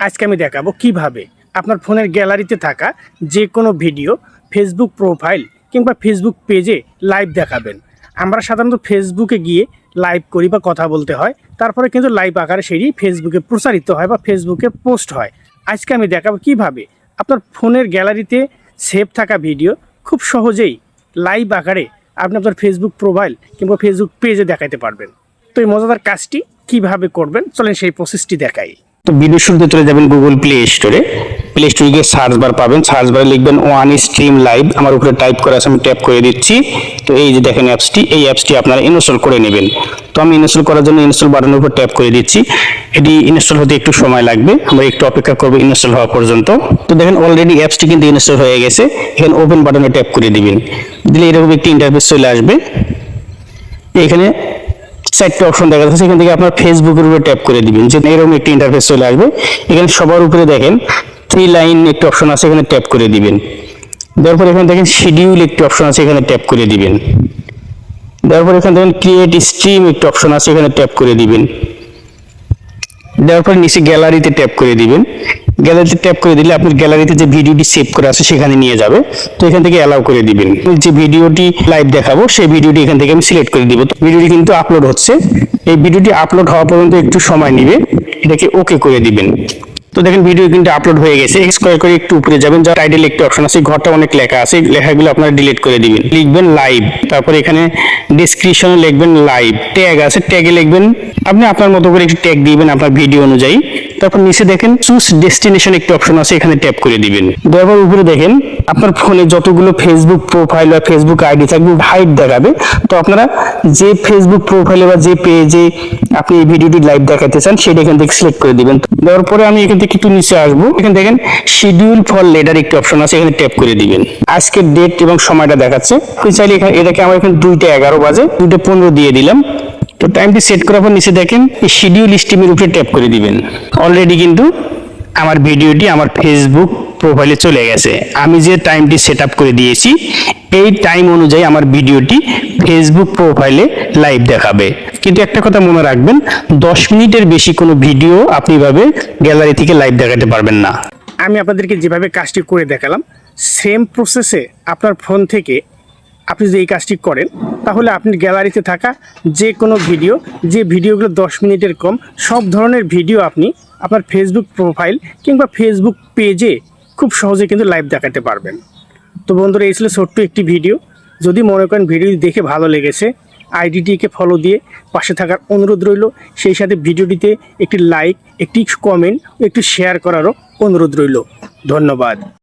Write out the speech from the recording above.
আজকে আমি দেখাবো কীভাবে আপনার ফোনের গ্যালারিতে থাকা যে কোনো ভিডিও ফেসবুক প্রোফাইল কিংবা ফেসবুক পেজে লাইভ দেখাবেন। আমরা সাধারণত ফেসবুকে গিয়ে লাইভ করি বা কথা বলতে হয়। তারপরে কিন্তু লাইভ আকারে সেটি ফেসবুকে প্রচারিত হয় বা ফেসবুকে পোস্ট হয়। আজকে আমি দেখাবো কীভাবে আপনার ফোনের গ্যালারিতে সেভ থাকা ভিডিও খুব সহজেই লাইভ আকারে আপনি আপনার ফেসবুক প্রোফাইল কিংবা ফেসবুক পেজে দেখাতে পারবেন। তো এই মজাদার কাজটি কীভাবে করবেন? চলেন সেই প্রসেসটি দেখাই। তো ভিডিও শুরুতে চলে যাবেন গুগল প্লে স্টোরে প্লে স্টোরে গিয়ে সার্চ বার পাবেন। সার্চ বারে লিখবেন ওয়ান স্ট্রিম লাইভ আমার উপরে টাইপ করা আছে, আমি ট্যাপ করে দিচ্ছি। তো এই যে দেখেন অ্যাপসটি এই অ্যাপসটি আপনারা ইনস্টল করে নেবেন। তো আমি ইনস্টল করার জন্য ইনস্টল বাটনের উপর ট্যাপ করে দিচ্ছি। এটি ইনস্টল হতে একটু সময় লাগবে। আমরা একটু অপেক্ষা করব ইনস্টল হওয়া পর্যন্ত। তো দেখেন অলরেডি অ্যাপসটি কিন্তু ইনস্টল হয়ে গেছে। এখানে ওপেন বাটনে ট্যাপ করে দিবেন। দিলে এরকম একটি ইন্টারফেস চলে আসবে। এখানে চারটে অপশন দেখা যাচ্ছে, সেখান থেকে আপনার ফেসবুকের উপরে ট্যাপ করে দিবেন। যে এরকম একটি ইন্টারফেস চলে আসবে। এখানে সবার উপরে দেখেন থ্রি লাইন একটি অপশন আছে, এখানে ট্যাপ করে দিবেন। দেওয়ার এখানে দেখেন শিডিউল একটি অপশন আছে, এখানে ট্যাপ করে দিবেন। দেওয়ার এখানে দেখেন ক্রিয়েট স্ট্রিম একটি অপশন আছে, এখানে ট্যাপ করে দিবেন। দেওয়ার পরে নিচে গ্যালারিতে ট্যাপ করে দিবেন। গ্যালারিতে ট্যাপ করে দিলে আপনার গ্যালারিতে যে ভিডিওটি সেভ করা আছে সেখানে নিয়ে যাবে। তো এখান থেকে অ্যালাউ করে দিবেন। যে ভিডিওটি লাইভ দেখাবো, সেই ভিডিওটি এখান থেকে আমি সিলেক্ট করে দিব। ভিডিওটি কিন্তু আপলোড হচ্ছে। এই ভিডিওটি আপলোড হওয়া পর্যন্ত একটু সময় নেবে। এটাকে ওকে করে দিবেন। তো দেখেন ভিডিও কিন্তু আপলোড হয়ে গেছে। স্কোয়ার করে একটু উপরে যাবেন যা টাইটেল একটি অপশন আছে, ঘরটা অনেক লেখা আছে লেখাগুলো আপনারা ডিলিট করে দিবেন। লিখবেন লাইভ তারপর এখানে ডেসক্রিপশনে লিখবেন লাইভ ট্যাগ আছে ট্যাগে লিখবেন, আপনি আপনার মতো করে একটু ট্যাগ দিবেন আপনার ভিডিও অনুযায়ী। তারপর নিচে দেখেন চুজ ডেস্টিনেশন একটি অপশন আছে, এখানে ট্যাপ করে দিবেন। দেওয়ার উপরে দেখেন, আপনার ফোনে যতগুলো ফেসবুক প্রোফাইল বা ফেসবুক আইডি থাকবে হাইট দেখাবে। তো আপনারা যে ফেসবুক প্রোফাইলে বা যে পেজে আপনি এই ভিডিওটি লাইভ দেখাতে চান, সেটা এখান থেকে সিলেক্ট করে দিবেন। দেওয়ার পরে আমি এখান থেকে একটু নিচে আসব। এখানে দেখেন শিডিউল ফর লেটার একটি অপশন আছে, এখানে ট্যাপ করে দিবেন। আজকের ডেট এবং সময়টা দেখাচ্ছে। চাইলে এখানে, এটাকে আমার এখানে দুইটা এগারো বাজে, দুইটা পনেরো দিয়ে দিলাম। তো টাইমটি সেট করার পর নিচে দেখেন, এই শিডিউল স্টিমের উপরে ট্যাপ করে দিবেন। অলরেডি কিন্তু আমার ভিডিওটি আমার ফেসবুক প্রোফাইলে চলে গেছে। আমি যে টাইমটি সেট করে দিয়েছি, এই টাইম অনুযায়ী আমার ভিডিওটি ফেসবুক প্রোফাইলে লাইভ দেখাবে। কিন্তু একটা কথা মনে রাখবেন, দশ মিনিটের বেশি কোনো ভিডিও আপনি ভাবে গ্যালারি থেকে লাইভ দেখাতে পারবেন না। আমি আপনাদেরকে যেভাবে কাজটি করে দেখালাম সেম প্রসেসে আপনার ফোন থেকে আপনি যদি এই কাজটি করেন, তাহলে আপনি গ্যালারিতে থাকা যে কোনো ভিডিও, যে ভিডিওগুলো দশ মিনিটের কম, সব ধরনের ভিডিও আপনি আপনার ফেসবুক প্রোফাইল কিংবা ফেসবুক পেজে খুব সহজে কিন্তু লাইভ দেখাতে পারবেন। তো বন্ধুরা, এই ছিল ছোট্ট একটি ভিডিও। যদি মনে করেন ভিডিওটি দেখে ভালো লেগেছে আইডিটিকে ফলো দিয়ে পাশে থাকার অনুরোধ রইল। সেই সাথে ভিডিওটিতে একটি লাইক একটি কমেন্ট একটি শেয়ার করারও অনুরোধ রইল। ধন্যবাদ।